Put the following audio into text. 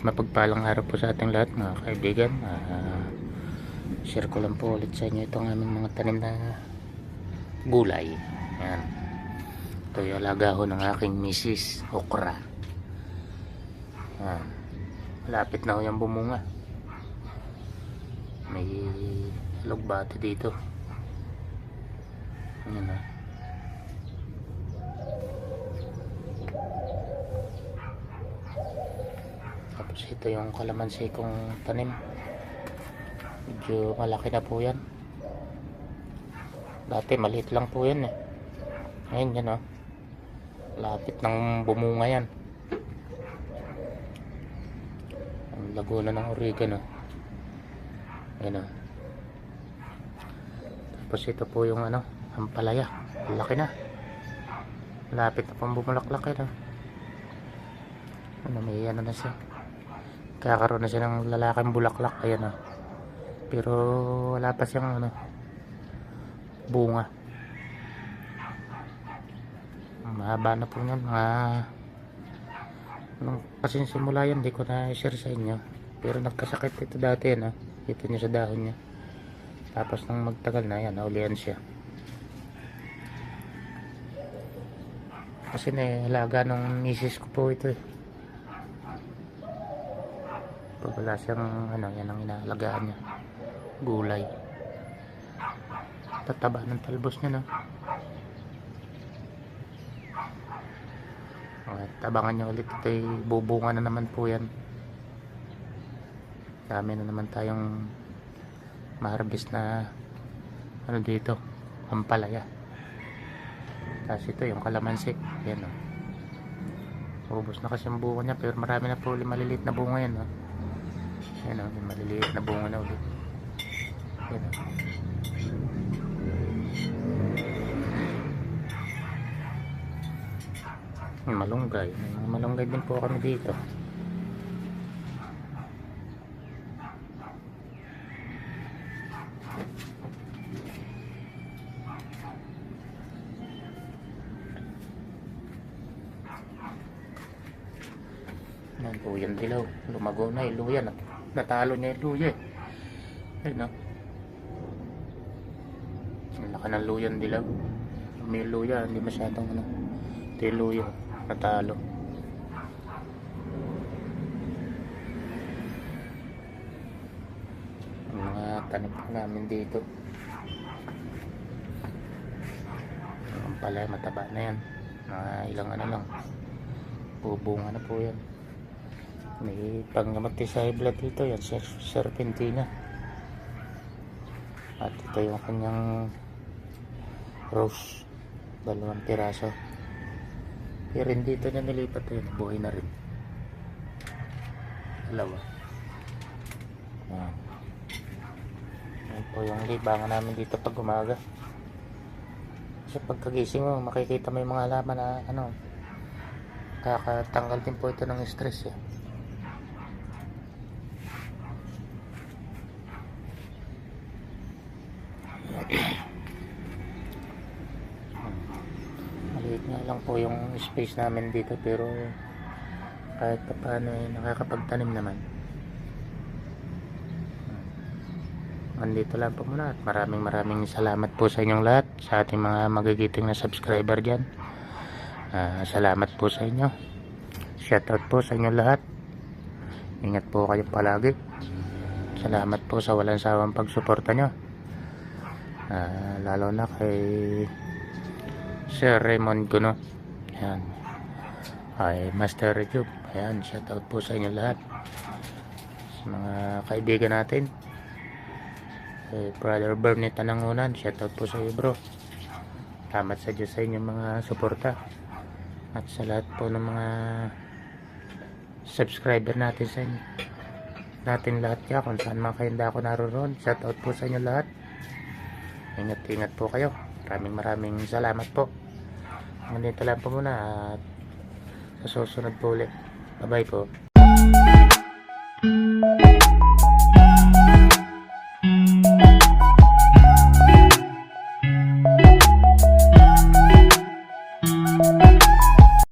mapagpalang araw po sa ating lahat mga kaibigan. Ah, share ko lang po ulit sa inyo itong aming mga tanim na gulay. Yan. Ito yung alaga ng aking misis, okra. Yan. Malapit na ho yung bumunga. May lugbati dito. Yan na. Tapos ito yung kalamansi kong tanim. Medyo malaki na po yan. Dati maliit lang po yan eh. Ngayon yan oh. Lapit ng bumunga yan. Ang laguna ng oregano. Ayan oh. Tapos ito po yung ano. Ang Laki na. Lapit na pang bumulaklak yan oh. Ano, may ano na siya. Kakaroon na siya ng lalaking bulaklak. Ayan oh. Pero wala pa siyang ano, bunga. Mahaba na po yan. Mga nung kasi simula yan, di ko na share sa inyo. Pero nagkasakit ito dati, ano. Ito niya sa dahon niya. Tapos nang magtagal na yan, naulian siya. Kasi nahalaga ng misis ko po ito eh. Pag wala siyang ano, yan ang inaalagaan niya. Gulay. Tataba ng talbos niya no. Okay, tabangan niyo ulit ito ay bubunga na naman po yan. Dami na naman tayong maharbis na ano dito, ampalaya. Tapos ito yung kalamansi. Yan o. Ubus na kasi ang bunga niya pero marami na po ulit maliliit na bunga yan. O. Yan o, yung maliliit na bunga na ulit. Yan o. May malunggay. Malunggay din po kami dito. Yan, luyan dilaw. Lumago na yung luya. Nat natalo niya yung luya. eh. Ayun no. Ang laki ng luyan dilaw. May luya, hindi masyadong ano. Ito yung luya. Natalo. Ang mga tanim namin dito. Ang pala, mataba na yan. Mga ilang ano lang. Bubunga na po yan. May panggamati sa high blood dito yan, ser- serpentina. At ito yung kanyang rose. Dalawang piraso. Pero rin dito niya nilipat yun, buhay na rin. Dalawa. Yan. Yan po yung libangan namin dito pag umaga. Kasi pagkagising mo, makikita mo yung mga halaman na ano, kakatanggal din po ito ng stress eh. Maliit nga lang po yung space namin dito pero kahit pa paano eh, nakakapagtanim naman. Nandito lang po muna at maraming maraming salamat po sa inyong lahat sa ating mga magigiting na subscriber dyan. Ah, salamat po sa inyo. Shoutout po sa inyong lahat. Ingat po kayo palagi. Salamat po sa walang sawang pagsuporta nyo. Ah, lalo na kay Sir Raymond Guno. Ayan. Ay, Master Recube. Ayan, shoutout po sa inyo lahat. Sa mga kaibigan natin. Kay Brother Bernie Tanangunan. Shoutout po sa iyo bro. Salamat sa Diyos sa inyong mga suporta. At sa lahat po ng mga subscriber natin sa inyo. Natin lahat kaya kung saan man kayo ako naroon. Shoutout po sa inyo lahat. Ingat-ingat po kayo. Maraming maraming salamat po. Nandito lang po muna at sa susunod po ulit. Bye bye po.